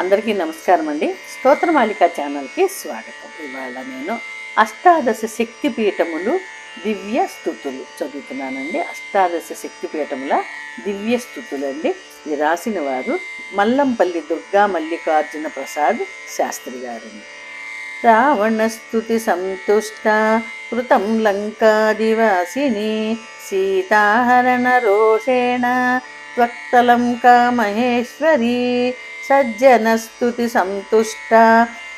అందరికీ నమస్కారం అండి. స్తోత్రమాలిక ఛానల్కి స్వాగతం. ఇవాళ నేను అష్టాదశ శక్తి పీఠములు దివ్య స్థుతులు చదువుతున్నానండి. అష్టాదశ శక్తి పీఠముల దివ్య స్థుతులు అండి. ఇది రాసిన వారు మల్లంపల్లి దుర్గా మల్లికార్జున ప్రసాద్ శాస్త్రి గారండి. రావణస్తుతి సంతుష్ట కృతం లంకాదివాసిని సీతాహరణ రోషేణ త్వక్తలంకా మహేశ్వరీ సజ్జనస్తుతి సంతుష్ట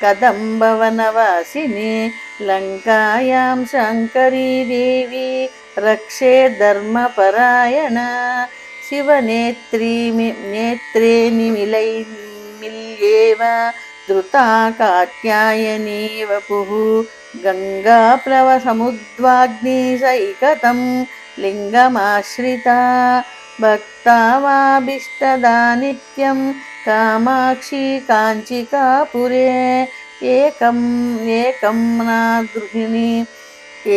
కదంబవనవాసిని లంకాయాం శంకరీ దేవి రక్షే ధర్మపరాయణ శివనేత్రీ నేత్రే నిమిలై మిల్యేవ ధృతా కాత్యాయనీ వపుః గంగాప్లవసముద్వాగ్ని సైకతం లింగమాశ్రితా భక్తావాభిష్టదా నిత్యం కామాక్షి కాంచికాపురే ఏకం ఏకం నా గృహిణి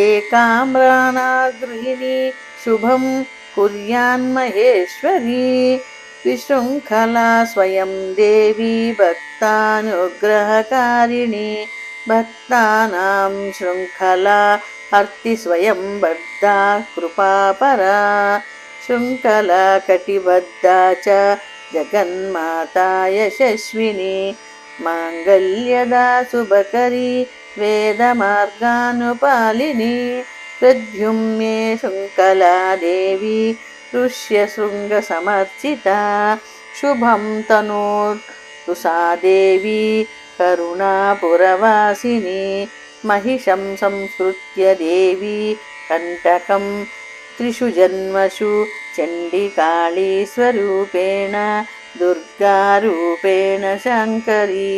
ఏకామ్రానా గృహిణి శుభం కుర్యాన్మహేశ్వరీ విశృంఖలా స్వయం దేవి భక్తానుగ్రహకారిణి భక్తానాం శృంఖలా शृङ्खला कटिबद्धा च जगन्माता यशस्विनी माङ्गल्यदा शुभकरी वेदमार्गानुपालिनी प्रद्युम्ये शृङ्खला देवी ऋष्यशृङ्गसमर्चिता शुभं तनोतु सा देवी करुणापुरवासिनी महिषं संस्कृत्य देवी कण्टकं त्रिषु जन्मषु चण्डिकाळीस्वरूपेण दुर्गारूपेण शङ्करी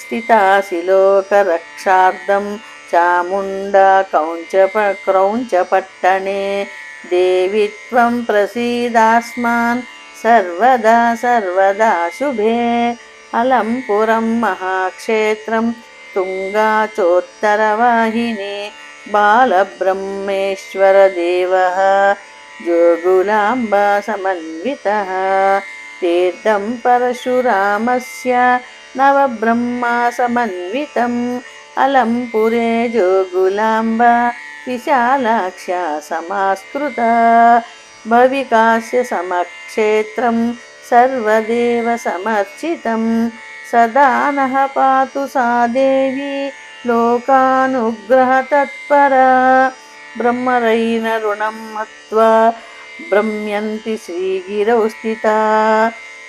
स्थिताशिलोकरक्षार्थं चामुण्डा कौञ्चप क्रौञ्चपट्टणे देवि त्वं प्रसीदास्मान् सर्वदा सर्वदा शुभे अलं पुरं महाक्षेत्रं तुङ्गाचोत्तरवाहिनी बालब्रह्मेश्वरदेवः जोगुलाम्बा समन्वितः तीर्थं परशुरामस्य नवब्रह्मा समन्वितम् अलं पुरे जोगुलाम्बा विशालाक्ष्या समास्कृता भविकास्य समक्षेत्रं सर्वदेव समर्चितम् सदा नः पातु सा देवी लोकानुग्रहतत्परा ब्रह्मरैन ऋणं हत्वा भ्रम्यन्ति श्रीगिरौ स्थिता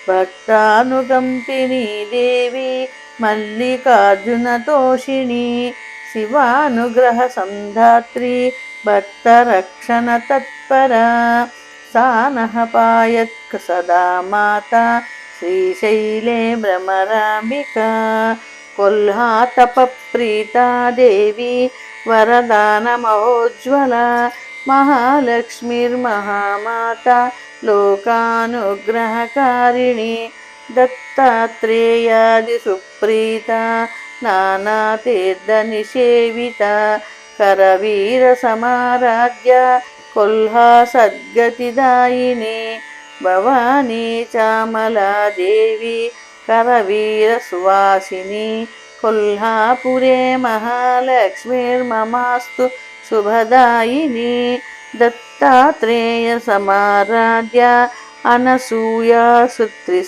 भक्तानुकम्पिनी देवी मल्लिकार्जुनतोषिणी शिवानुग्रहसन्धात्री भक्तरक्षणतत्परा सा नः पायत् सदा माता श्रीशैले भ्रमराम्बिका कोल्हातपप्रीता देवी वरदानमहोज्ज्वला महालक्ष्मीर्महामाता लोकानुग्रहकारिणी दत्तात्रेयादिसुप्रीता नानातीर्थनिषेविता करवीरसमाराध्य कोल्हा सद्गतिदायिनी भवानी चामला देवी కరవీర సువాసిని కొల్హాపురే మహాలక్ష్మీర్మమాస్తు శుభదాయిని దత్తాత్రేయ సమారాధ్య అనసూయా సుత్రి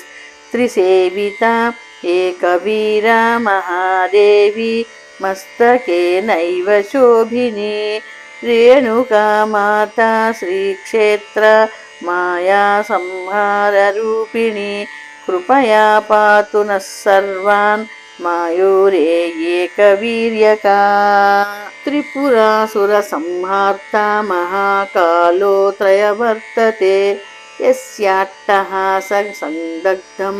త్రిసేవిత ఏకవీర మహాదేవి మస్తకే నైవ శోభిని రేణుకా మాత శ్రీక్షేత్ర మాయా సంహార कृपया पातु नः सर्वान् मायूरे एकवीर्यका त्रिपुरासुरसंहार्ता महाकालो त्रयवर्तते यस्याट्टहाससन्दग्धं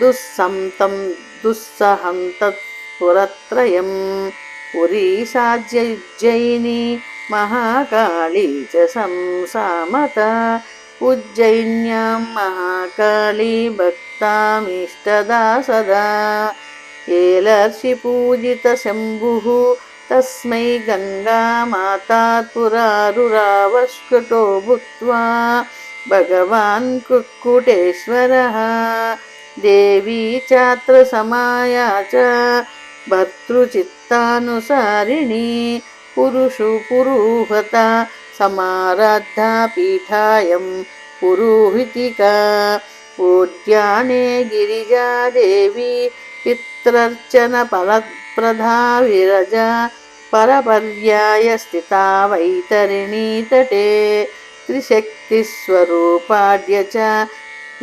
दुःसन्तं दुःसहन्तत्पुरत्रयं पुरीसाज्ययुज्जयिनी महाकाली च संसामता उज्जयिन्यां महाकाली तामिष्टदा सदा येलर्षिपूजितशम्भुः तस्मै गङ्गामातात्पुरारुरावस्कृतो भूत्वा भगवान् कुक्कुटेश्वरः देवी चात्र समाया च भर्तृचित्तानुसारिणी पुरुषु पुरुहता समाराद्धा पीठायं पुरोहितिका ఉద్యానే గిరిజాదేవి పిత్రర్చన ఫలప్రధా విరజ పరపర్యాయ స్థితా వైతరిణీ తటే త్రిశక్తిస్వరూపాడ్య చ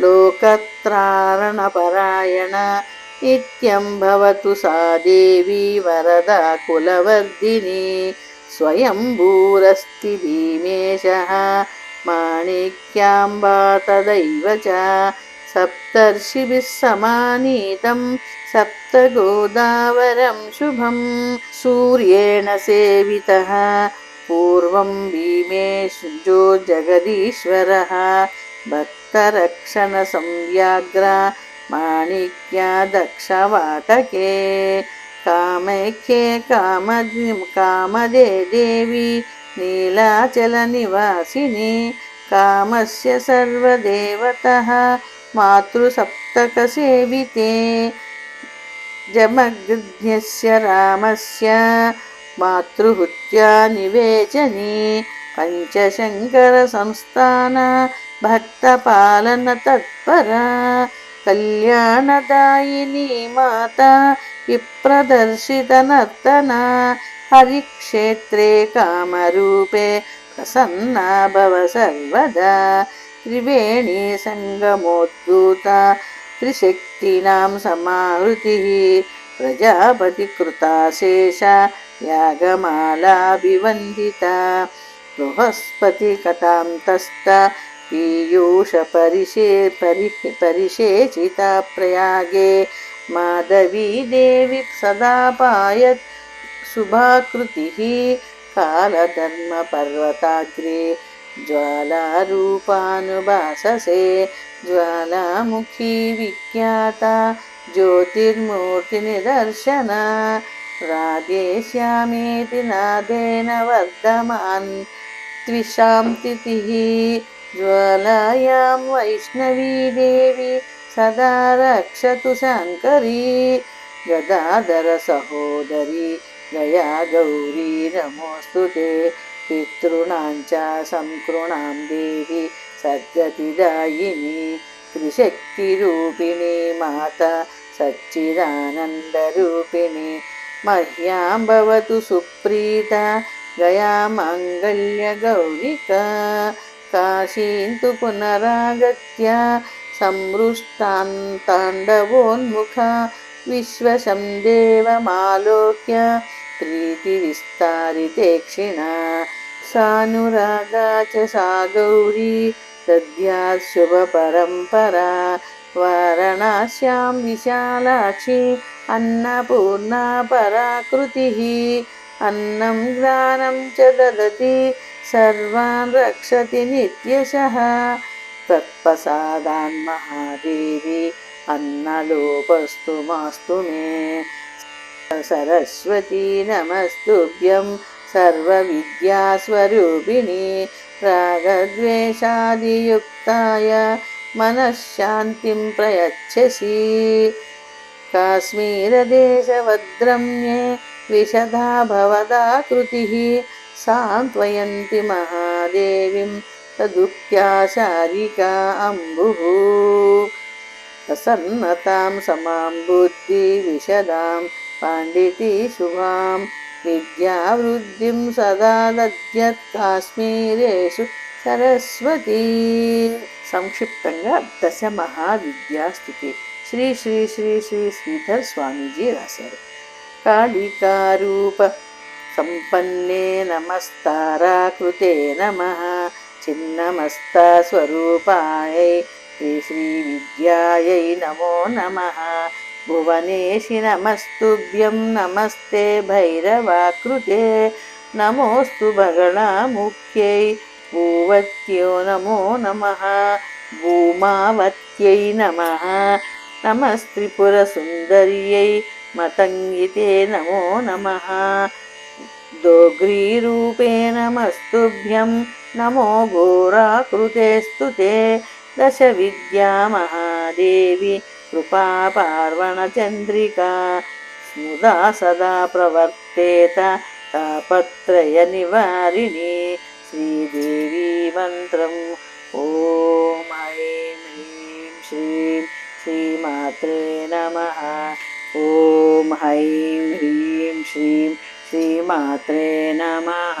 లోకత్రారణపరాయణ. నిత్యం భవతు సా దేవి వరద కులవర్ధిని స్వయంభూరస్తి భీమేశः. माणिक्याम्बा तदैव च सप्तर्षिभिः समानीतं सप्त गोदावरं शुभं। सूर्येण सेवितः पूर्वं भीमेशु जगदीश्वरः। भक्तरक्षणसंव्याघ्रा माणिक्या दक्षवातके कामेके कामदे देवी। నీలాచలనివాసిని కామస్య సర్వదేవతः మాతృసప్తకసేవితే. జమగ్ధ్యస్య రామస్య మాతృహుత్యా నివేచని పంచశంకర సంస్థాన భక్తపాలన తత్పర కళ్యాణదాయిని మాత విప్రదర్శిత నర్తన హరిక్షేత్రే కామరూపే ప్రసన్నా భవ సర్వదా త్రివేణీ సంగమోద్భూత త్రిశక్तीनां సమాహృతి ప్రజాపతి కృతాశేష యాగమాలాభివందిత బృహస్పతి కటాంతస్థ పీయూష పరిషే పరి పరిషేచిత ప్రయాగే మాధవీ దేవి సదా పాయత్ शुभाकृतिः कालधर्मपर्वताग्रे ज्वालारूपानुभाससे ज्वालामुखी विख्याता ज्योतिर्मूर्तिनिदर्शना। राधेश्यामेति नादेन वर्धमान् त्विषां तिथिः ज्वालायां वैष्णवी देवी सदा रक्षतु शङ्करी। गदाधरसहोदरी गया गौरी नमोऽस्तु ते पितॄणां च संकृणां देवी सद्गतिदायिनी त्रिशक्तिरूपिणी माता सच्चिदानन्दरूपिणी मह्यां भवतु सुप्रीता गया माङ्गल्यगौरिका काशीं तु पुनरागत्य संवृष्टान्ताण्डवोन्मुखा विश्वशं देवमालोक्य प्रीतिविस्तारितेक्षिणा सानुरागा च सा गौरी दद्यात् शुभपरम्परा वाराणास्यां विशालाक्षी अन्नपूर्णा पराकृतिः अन्नं ग्रानं च ददति सर्वान् रक्षति नित्यशः तत्प्रसादान् महादेवी अन्नलोपस्तु मास्तु मे सरस्वती नमस्तुभ्यं सर्वविद्यास्वरूपिणी रागद्वेषादियुक्ताय मनःशान्तिं प्रयच्छसि। काश्मीरदेशवद्रम्ये विशदा भवदाकृतिः सान्त्वयन्ति महादेवीं तदुक्त्या शारिका अम्बुः। प्रसन्नतां समां बुद्धिविशदां पाण्डिती शुभां विद्यावृद्धिं सदा दद्यत् కాశ్మీరేషు సరస్వతి సంక్షిప్తంగా దశ మహావిద్యాస్థితి శ్రీ శ్రీ శ్రీ శ్రీ శ్రీధర్ స్వామీజీ రాశారు కాళికారూప సంపన్నే నమస్తారాకృతే నమ చిన్నమస్తా స్వరూపాయై శ్రీ శ్రీ విద్యాయై నమో నమ भुवनेशि नमस्तुभ्यं नमस्ते भैरवाकृते नमोऽस्तु बगणामुख्यै भूवत्यो नमो नमः भूमावत्यै नमः नमस्त्रिपुरसुन्दर्यै मतङ्गिते नमो नमः दोग्रीरूपे नमस्तुभ्यं नमो घोराकृते स्तुते दशविद्या महादेवि कृपा पार्वणचन्द्रिका स्मुदा सदा प्रवर्तेत, तापत्रयनिवारिणी, श्रीदेवी मन्त्रम्। ॐ ऐं ह्रीं श्रीं श्रीमात्रे नमः। ॐ ऐं ह्रीं श्रीं श्रीमात्रे नमः।